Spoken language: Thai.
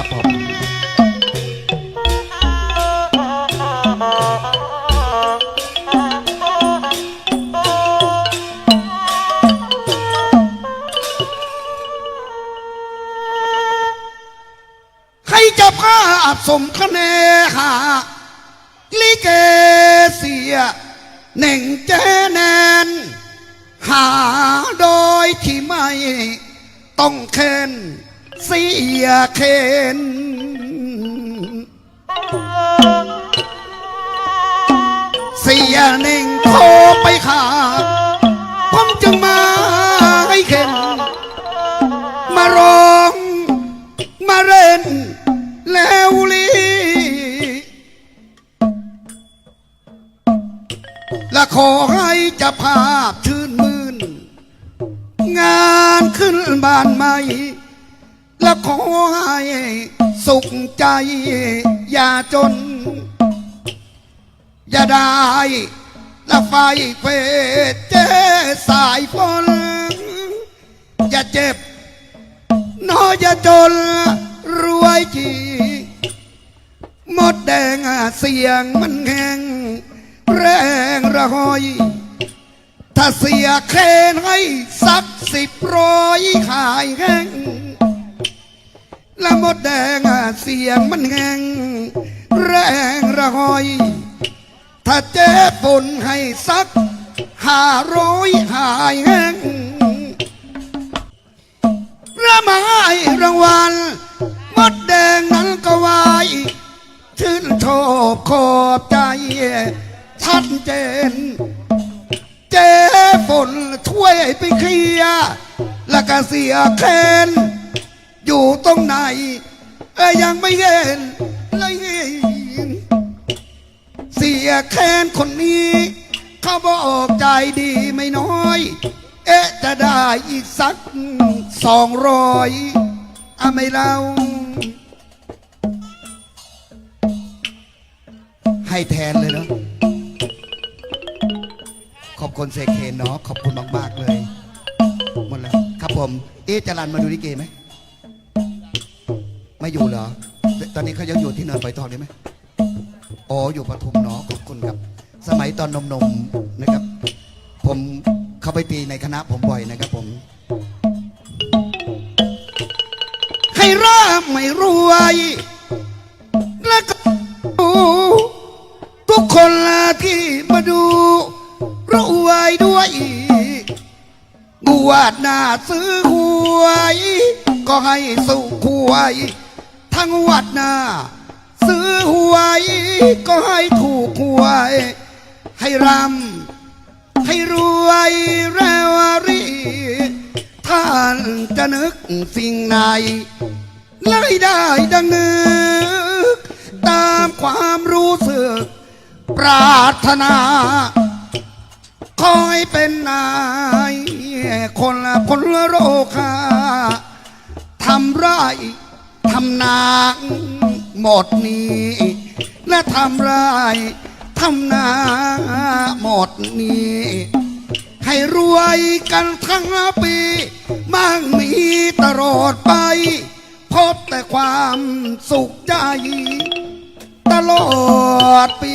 ครับผมใครจะพาสมคะแนหาลิเกเสียหนึ่งเจแนน หาโดยที่ไม่ต้องเค้น เสียเค้นเสียหนึ่งโทรไปขาผมจึงมาให้เข็นมาร้องมาเล่นแล้วลีและขอให้จะภาพชื่นมื่น งานขึ้นบ้านใหม่ และขอให้สุขใจ อย่าจน อย่าได้ละไฟเควเจสายฝนอย่าเจ็บ น้อยจะจน รวยจีมดแดงเสียงมันแห้งแรงระหอย ถ้าเสียเคนให้สักสิบร้อยขายแห้ง และมดแดงเสียงมันแหงแรงระหอย ถ้าเจ๊ฝนให้สักห้าร้อยหายแหงระไม้รางวัลมดแดงนั้นก็วายชื่นชอบขอบใจชัดเจน เจ๊ฝนช่วยไปเคลียร์และก็เสียแคน อยู่ตรงไหนเอ้ยยังไม่เห็นเลยเสียแค้นคนนี้ เขาบอกใจดีไม่น้อย เอ๊ะจะได้อีกสักสองร้อยอะไม่เล่าให้แทนเลยเนาะขอบคุณเซเคนเนาะขอบคุณมากๆเลยหมดแล้วครับผม เอ๊ะจรันมาดูลิเกไหม ไม่อยู่เหรอ ตอนนี้เขายังอยู่ที่เนินไปทองได้ไหมอ๋ออยู่ปทุมเนาะขอบคุณครับ สมัยตอนนมๆนะครับ ผมเข้าไปตีในคณะผมบ่อยนะครับผมให้ร่ำไม่รวย และก็ทุกคนที่มาดูรวยด้วยบวชหน้าซื้อหวย ก็ให้สุขหวย ทั้งวัดหน้า ซื้อหวยก็ให้ถูกหวย ให้รำให้รวยแรวรี ท่านจะนึกสิ่งไหนเลยได้ดังนึก ตามความรู้สึก ปรารถนา คอยเป็นนายคนละคนละโรคาทำไรำนาหมดนี้ และทำไรทำนาหมดนี้ ให้รวยกันทั้งปีมั่งมีตลอดไป พบแต่ความสุขใจ ตลอดปี